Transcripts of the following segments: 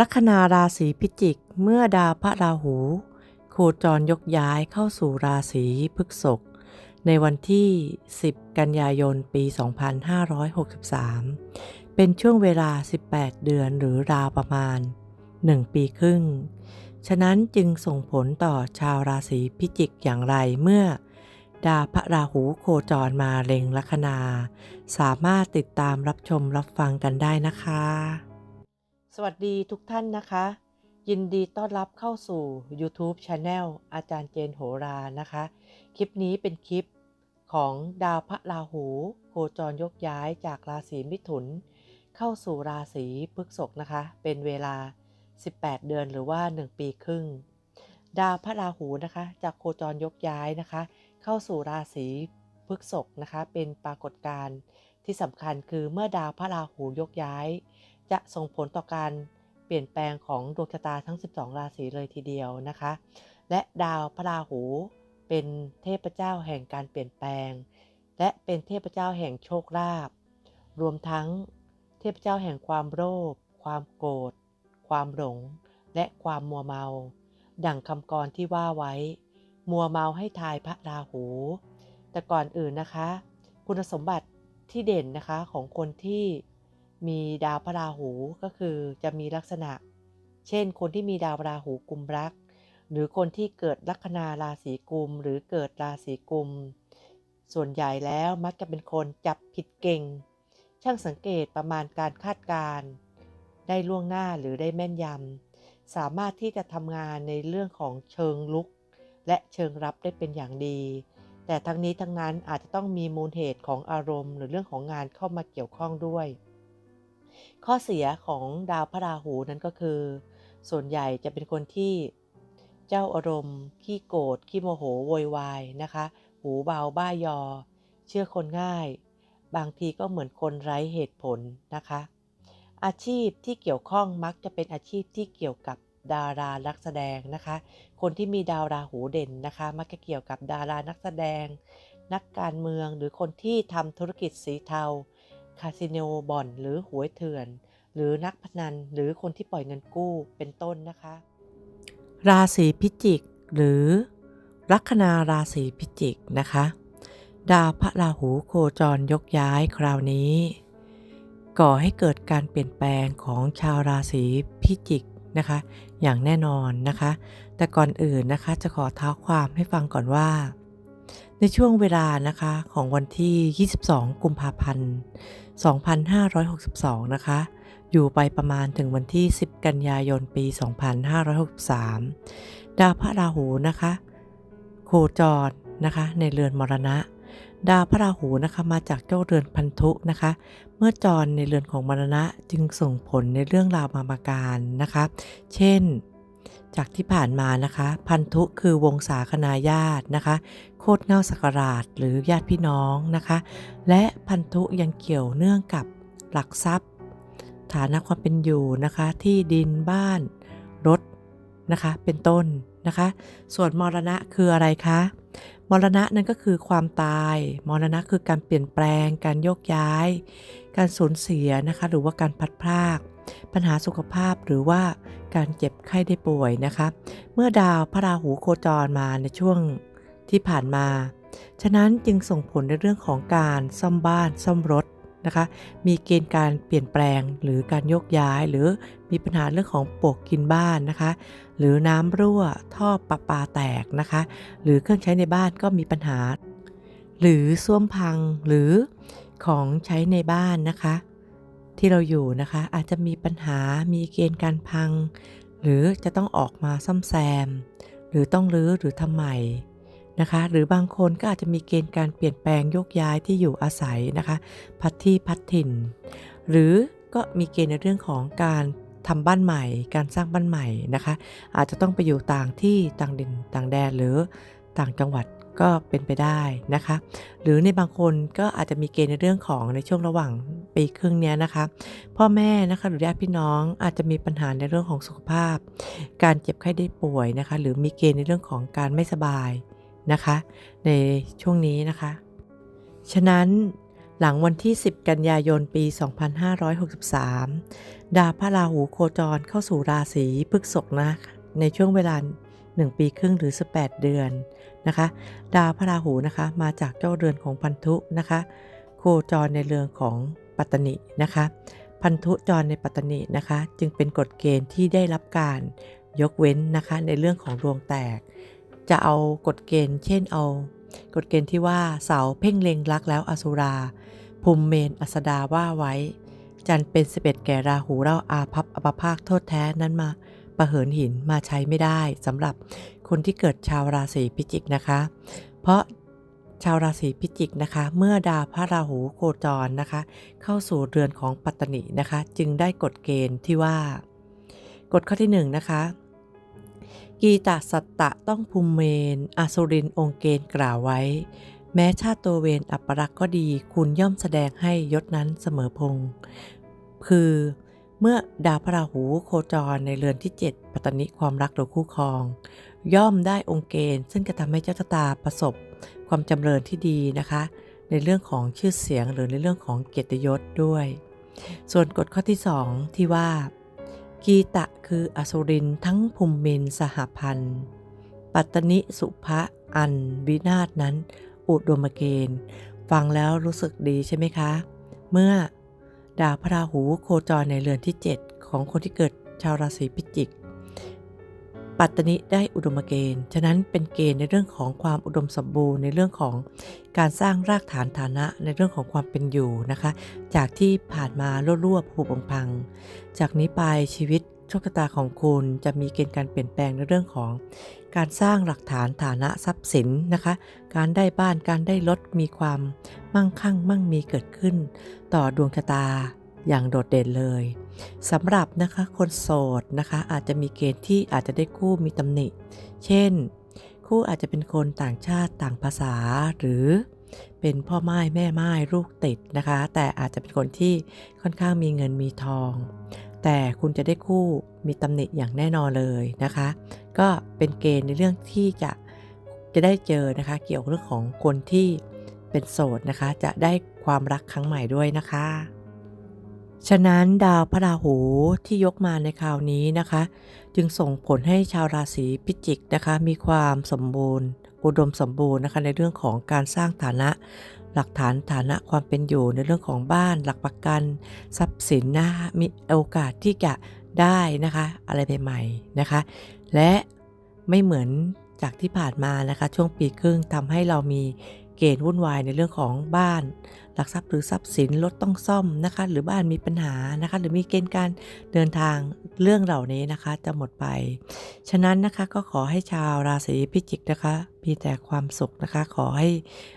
ลัคนาราศีพิจิก เมื่อดาวพระราหู โคจรยกย้ายเข้าสู่ราศีพฤษภในวันที่ 10 กันยายน ปี 2563 เป็นช่วงเวลา 18 เดือนหรือราวประมาณ 1 ปีครึ่ง ฉะนั้นจึงส่งผลต่อชาวราศีพิจิกอย่างไรเมื่อ ดาวพระราหูโคจรมาเล็งลัคนา สามารถติดตามรับชมรับฟังกันได้นะคะ สวัสดีทุกท่านนะคะ ยินดีต้อนรับเข้าสู่ YouTube Channel อาจารย์เจนโหรานะคะ คลิปนี้เป็นคลิปของดาวพระราหู โคจรยกย้ายจากราศีมิถุน เข้าสู่ราศีพฤษภนะคะ เป็นเวลา 18 เดือนหรือว่า 1 ปีครึ่ง ดาวพระราหูนะคะจากโคจรยกย้ายนะคะ เข้าสู่ราศีพฤษภนะคะ เป็นปรากฏการณ์ที่สำคัญคือเมื่อดาวพระราหูยกย้าย จะส่งผลต่อการเปลี่ยนแปลงของดวงชะตาทั้ง 12 ราศีเลยทีเดียวนะคะ และดาวพระราหูเป็นเทพเจ้าแห่งการเปลี่ยนแปลง และเป็นเทพเจ้าแห่งโชคลาภรวมทั้งเทพเจ้าแห่งความโลภความโกรธ ความหลง และความมัวเมา ดั่งคำกรที่ว่าไว้ มัวเมาให้ทายพระราหู แต่ก่อนอื่นนะคะ คุณสมบัติที่เด่นนะคะของคนที่ มีดาวพระราหูก็คือจะมีลักษณะ เช่น คนที่มีดาวราหูกุมรัก หรือคนที่เกิดลัคนาราศีกุม หรือเกิดราศีกุม ส่วนใหญ่แล้วมักจะเป็นคนจับผิดเก่ง ช่างสังเกตประมาณการคาดการณ์ได้ล่วงหน้าหรือได้แม่นยำสามารถที่จะทำงานในเรื่องของเชิงลุก และเชิงรับได้เป็นอย่างดี แต่ทั้งนี้ทั้งนั้นอาจจะต้องมีมูลเหตุของอารมณ์ หรือเรื่องของงานเข้ามาเกี่ยวข้องด้วย ข้อเสียของดาวพระราหูนั้นก็คือ ส่วนใหญ่จะเป็นคนที่เจ้าอารมณ์ขี้โกรธขี้โมโหโวยวายนะคะ หูเบาบ้ายอ เชื่อคนง่าย บางทีก็เหมือนคนไร้เหตุผลนะคะ อาชีพที่เกี่ยวข้องมักจะเป็นอาชีพที่เกี่ยวกับดารานักแสดงนะคะ คนที่มีดาวราหูเด่นนะคะ มักจะเกี่ยวกับดารานักแสดง นักการเมืองหรือคนที่ทำธุรกิจสีเทา คาสิโนบ่อนหรือหวยเถื่อน หรือนักพนันหรือคนที่ปล่อยเงินกู้เป็นต้นนะคะ ราศีพิจิก หรือลัคนาราศีพิจิกนะคะ ดาวพระราหูโคจรยกย้ายคราวนี้ ก่อให้เกิดการเปลี่ยนแปลงของชาวราศีพิจิกนะคะ อย่างแน่นอนนะคะ แต่ก่อนอื่นนะคะจะขอเท้าความให้ฟังก่อนว่า ในช่วงเวลานะคะของวันที่ 22 กุมภาพันธ์ 2562 นะคะ อยู่ไปประมาณถึงวันที่ 10 กันยายนปี 2563 ดาวพระราหูนะคะ โคจรนะคะ ในเรือนมรณะ ดาวพระราหูนะคะมาจากเจ้าเรือนพันธุนะคะ เมื่อจรในเรือนของมรณะจึงส่งผลในเรื่องราวบาประการนะคะ เช่น จากที่ผ่านมานะคะ พันธุคือวงศาคณาญาตินะคะ โคตรเง่าสักราชหรือญาติพี่น้องนะคะ และพันธุยังเกี่ยวเนื่องกับหลักทรัพย์ ฐานะความเป็นอยู่นะคะ ที่ดินบ้าน รถนะคะ เป็นต้นนะคะ ส่วนมรณะคืออะไรคะมรณะนั่นก็คือความตาย มรณะคือการเปลี่ยนแปลง การโยกย้าย การสูญเสียนะคะ หรือว่าการพัดพราก ปัญหาสุขภาพหรือว่าการเจ็บไข้ได้ป่วยนะคะ เมื่อดาวพระราหูโคจรมาในช่วงที่ผ่านมา ฉะนั้นจึงส่งผลในเรื่องของการซ่อมบ้านซ่อมรถนะคะ มีเกณฑ์การเปลี่ยนแปลงหรือการยกย้าย หรือมีปัญหาเรื่องของปลวกกินบ้านนะคะ หรือน้ำรั่วท่อประปาแตกนะคะ หรือเครื่องใช้ในบ้านก็มีปัญหา หรือส้วมพังหรือของใช้ในบ้านนะคะ ที่เราอยู่นะคะ อาจจะมีปัญหามีเกณฑ์การพัง หรือจะต้องออกมาซ่อมแซม หรือต้องรื้อหรือทำใหม่นะคะ หรือบางคนก็อาจจะมีเกณฑ์การเปลี่ยนแปลงโยกย้ายที่อยู่อาศัยนะคะ พัดที่พัดถิ่น หรือก็มีเกณฑ์ในเรื่องของการทำบ้านใหม่ การสร้างบ้านใหม่นะคะ อาจจะต้องไปอยู่ต่างที่ต่างดินต่างแดนหรือต่างจังหวัด ก็เป็นไปได้นะคะ หรือในบางคนก็อาจจะมีเกณฑ์ในเรื่องของในช่วงระหว่างปีครึ่งนี้นะคะ พ่อแม่นะคะหรือญาติพี่น้องอาจจะมีปัญหาในเรื่องของสุขภาพ การเจ็บไข้ได้ป่วยนะคะ หรือมีเกณฑ์ในเรื่องของการไม่สบายนะคะ ในช่วงนี้นะคะ ฉะนั้นหลังวันที่ 10 กันยายน ปี 2563 ดาวพระราหูโคจรเข้าสู่ราศีพฤษภนะ ในช่วงเวลา 1 ปีครึ่งหรือ 18 เดือนนะคะ ดาวพระราหูนะคะมาจากเจ้าเรือนของพันธุนะคะโคจรในเรือนของปัตตนินะคะ พันธุจรในปัตตนินะคะ จึงเป็นกฎเกณฑ์ที่ได้รับการยกเว้นนะคะในเรื่องของดวงแตก จะเอากฎเกณฑ์ เช่นเอา กฎเกณฑ์ที่ว่าเสาเพ่งเล็งรักแล้วอสุราภูมิเมนอัสดาว่าไว้ จันเป็นสิบเอ็ดแก่ราหูเล่าอาพับอปภาคโทษแท้นั้นมา ประเหินหินมาใช้ไม่ได้สำหรับคนที่เกิดชาวราศีพิจิกนะคะ เพราะชาวราศีพิจิกนะคะ เมื่อดาวพระราหูโคจรนะคะ เข้าสู่เรือนของปัตตนินะคะ จึงได้กฎเกณฑ์ที่ว่า กฎข้อที่หนึ่งนะคะกีตาสัตตะต้องภูมิเมนอสุรินองค์เกณฑ์กล่าวไว้ แม้ชาติตัวเวรอัปรักษ์ก็ดี คุณย่อมแสดงให้ยศนั้นเสมอพง คือ เมื่อดาวพระราหูโคจรในเรือนที่ 7 ปัตตนิความรักหรือคู่ครอง ย่อมได้องค์เกณฑ์ ซึ่งจะทำให้เจ้าชะตาประสบ ความจำเริญที่ดีนะคะ ในเรื่องของชื่อเสียงหรือในเรื่องของเกียรติยศด้วย ส่วนกฎข้อที่ 2 ที่ว่า กีตะคืออสุรินทั้งภูมิมินสหพันธ์ ปัตตนิสุภะอันวินาศนั้น อุดมเกณฑ์ ฟังแล้วรู้สึกดีใช่ไหมคะ เมื่อ ดาวพระราหูโคจรในเรือนที่ 7 ของคนที่เกิดชาวราศีพิจิก ปัตตนิได้อุดมเกณฑ์ ฉะนั้นเป็นเกณฑ์ในเรื่องของความอุดมสมบูรณ์ ในเรื่องของการสร้างรากฐานฐานะในเรื่องของความเป็นอยู่นะคะ จากที่ผ่านมารั่วๆผูกพัง จากนี้ไปชีวิต โชคชะตาของคุณจะมีเกณฑ์การเปลี่ยนแปลงในเรื่องของ การสร้างหลักฐานฐานะทรัพย์สินนะคะ การได้บ้านการได้รถมีความมั่งคั่งมั่งมีเกิดขึ้น ต่อดวงชะตาอย่างโดดเด่นเลยสำหรับนะคะคนโสดนะคะอาจจะมีเกณฑ์ที่อาจจะได้คู่มีตำหนิ เช่น คู่อาจจะเป็นคนต่างชาติต่างภาษาหรือเป็นพ่อไม้แม่ไม้ลูกติดนะคะ แต่อาจจะเป็นคนที่ค่อนข้างมีเงินมีทอง แต่คุณจะได้คู่มีตำหนิอย่างแน่นอนเลยนะคะ ก็เป็นเกณฑ์ในเรื่องที่จะจะได้เจอนะคะ เกี่ยวกับเรื่องของคนที่เป็นโสดนะคะ จะได้ความรักครั้งใหม่ด้วยนะคะ ฉะนั้นดาวพระราหูที่ยกมาในคราวนี้นะคะ จึงส่งผลให้ชาวราศีพิจิกนะคะ มีความสมบูรณ์ อุดมสมบูรณ์นะคะในเรื่องของการสร้างฐานะ หลักฐานฐานะความเป็นอยู่ในเรื่องของบ้าน หลักประกัน ทรัพย์สินนะมีโอกาสที่จะได้นะคะ อะไรใหม่ๆนะคะ และไม่เหมือนจากที่ผ่านมานะคะ ช่วงปีครึ่งทำให้เรามี เกณฑ์วุ่นวายในเรื่องของบ้าน หลักทรัพย์หรือทรัพย์สินรถต้องซ่อมนะคะ หรือบ้านมีปัญหานะคะ หรือมีเกณฑ์การเดินทางเรื่องเหล่านี้นะคะ จะหมดไป ฉะนั้นนะคะก็ขอให้ชาวราศีพิจิกนะคะมีแต่ความสุขนะคะขอให้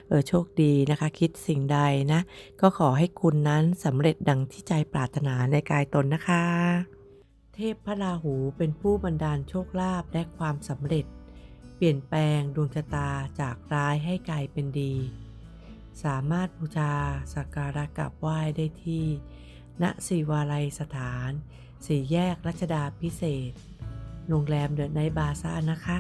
เออโชคดีนะคะ คิดสิ่งใดนะ ก็ขอให้คุณนั้นสำเร็จดังที่ใจปรารถนาในกายตนนะคะ เทพพระราหูเป็นผู้บันดาลโชคลาภและความสำเร็จ เปลี่ยนแปลงดวงชะตาจากร้ายให้กลายเป็นดี สามารถบูชาสักการะกราบไหว้ได้ที่ ณศิวาลัยสถาน สี่แยกรัชดาพิเศษ โรงแรมเดอะไนบาซ่านะคะ